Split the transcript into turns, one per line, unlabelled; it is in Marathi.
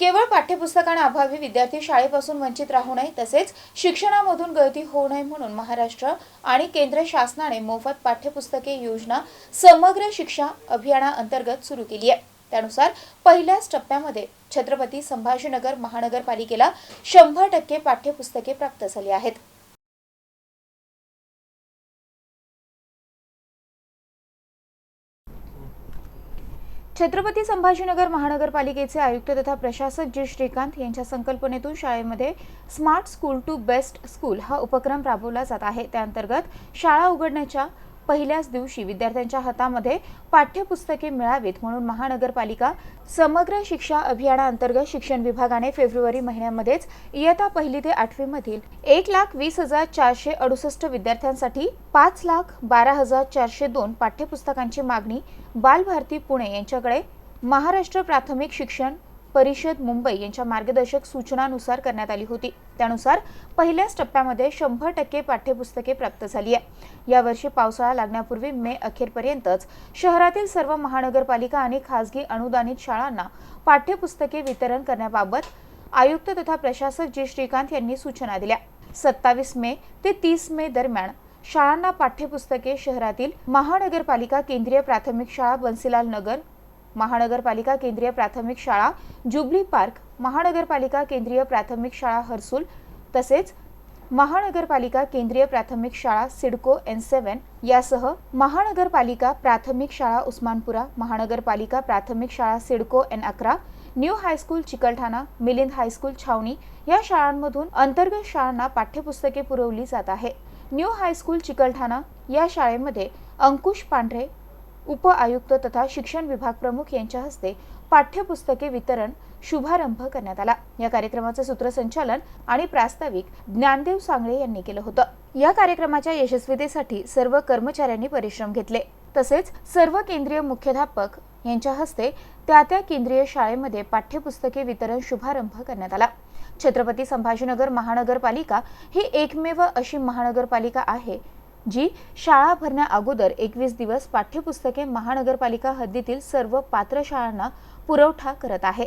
केवळ पाठ्यपुस्तकांअभावी विद्यार्थी शाळेपासून वंचित राहू नये तसेच शिक्षणामधून गळती होऊ नये म्हणून महाराष्ट्र आणि केंद्र शासनाने मोफत पाठ्यपुस्तके योजना समग्र शिक्षा अभियानाअंतर्गत सुरू केली आहे. त्यानुसार पहिल्याच टप्प्यामध्ये छत्रपती संभाजीनगर महानगरपालिकेला शंभर टक्के पाठ्यपुस्तके प्राप्त झाली आहेत. छत्रपती संभाजीनगर महानगरपालिकेचे आयुक्त तथा प्रशासक जी श्रीकांत यांच्या संकल्पनेतून शाळेमध्ये smart school to best school हा उपक्रम राबवला जात आहे. त्याअंतर्गत शाळा उघडण्याच्या पहिल्याच दिवशी विद्यार्थ्यांच्या हातामध्ये पाठ्यपुस्तके मिळावीत म्हणून महानगरपालिका समग्र शिक्षा अभियानाअंतर्गत शिक्षण विभागाने फेब्रुवारी महिन्यामध्येच इयत्ता पहिली ते आठवीमधील एक लाख वीस हजार चारशे अडुसष्ट विद्यार्थ्यांसाठी पाच लाख बारा हजार चारशे दोन पाठ्यपुस्तकांची मागणी बालभारती पुणे यांच्याकडे महाराष्ट्र प्राथमिक शिक्षण परिषद मुंबई यांच्या मार्गदर्शक सूचनानुसार करण्यात आली होती. त्यानुसार पहिल्याच टप्प्यामध्ये शंभर टक्के पाठ्यपुस्तके प्राप्त झाली आहे. यावर्षी पावसाळा लागण्यापूर्वी मे अखेरपर्यंतच शहरातील सर्व महानगरपालिका आणि खासगी अनुदानित शाळांना पाठ्यपुस्तके वितरण करण्याबाबत आयुक्त तथा प्रशासक जी. श्रीकांत यांनी सूचना दिल्या. सत्तावीस मे ते तीस मे दरम्यान शाळांना पाठ्यपुस्तके शहरातील महानगरपालिका केंद्रीय प्राथमिक शाळा बन्सीलाल नगर महानगरपालिका केंद्रीय प्राथमिक शाळा जुबली पार्क महानगरपालिका केंद्रीय प्राथमिक शाळा हर्सुल तसेच महानगरपालिका केंद्रीय प्राथमिक शाळा सिडको एन सेवन यासह महानगरपालिका प्राथमिक शाळा उस्मानपुरा महानगरपालिका प्राथमिक शाळा सिडको एन अकरा new high school Chikalthana Milind high school Chhawani या शाळांमधून अंतर्गत शाळांना पाठ्यपुस्तके पुरवली जात आहे. न्यू हायस्कूल चिकलठाणा या शाळेमध्ये अंकुश पांढरे उप आयुक्त तथा शिक्षण विभाग प्रमुख यांच्या हस्ते पाठ्यपुस्तके वितरण शुभारंभ करण्यात आला. या कार्यक्रमाचे सूत्रसंचालन आणि प्रास्ताविक ज्ञानदेव सांगळे यांनी केलं होतं. या कार्यक्रमाच्या यशस्वीतेसाठी सर्व कर्मचाऱ्यांनी परिश्रम घेतले. तसेच सर्व केंद्रीय मुख्याध्यापक यांच्या हस्ते त्या त्या केंद्रीय शाळेमध्ये पाठ्यपुस्तके वितरण शुभारंभ करण्यात आला. छत्रपती संभाजीनगर महानगरपालिका ही एकमेव अशी महानगरपालिका आहे जी शाळा भरण्या अगोदर एकवीस दिवस पाठ्यपुस्तके महानगरपालिका हद्दीतील सर्व पात्र शाळांना पुरवठा करत आहे.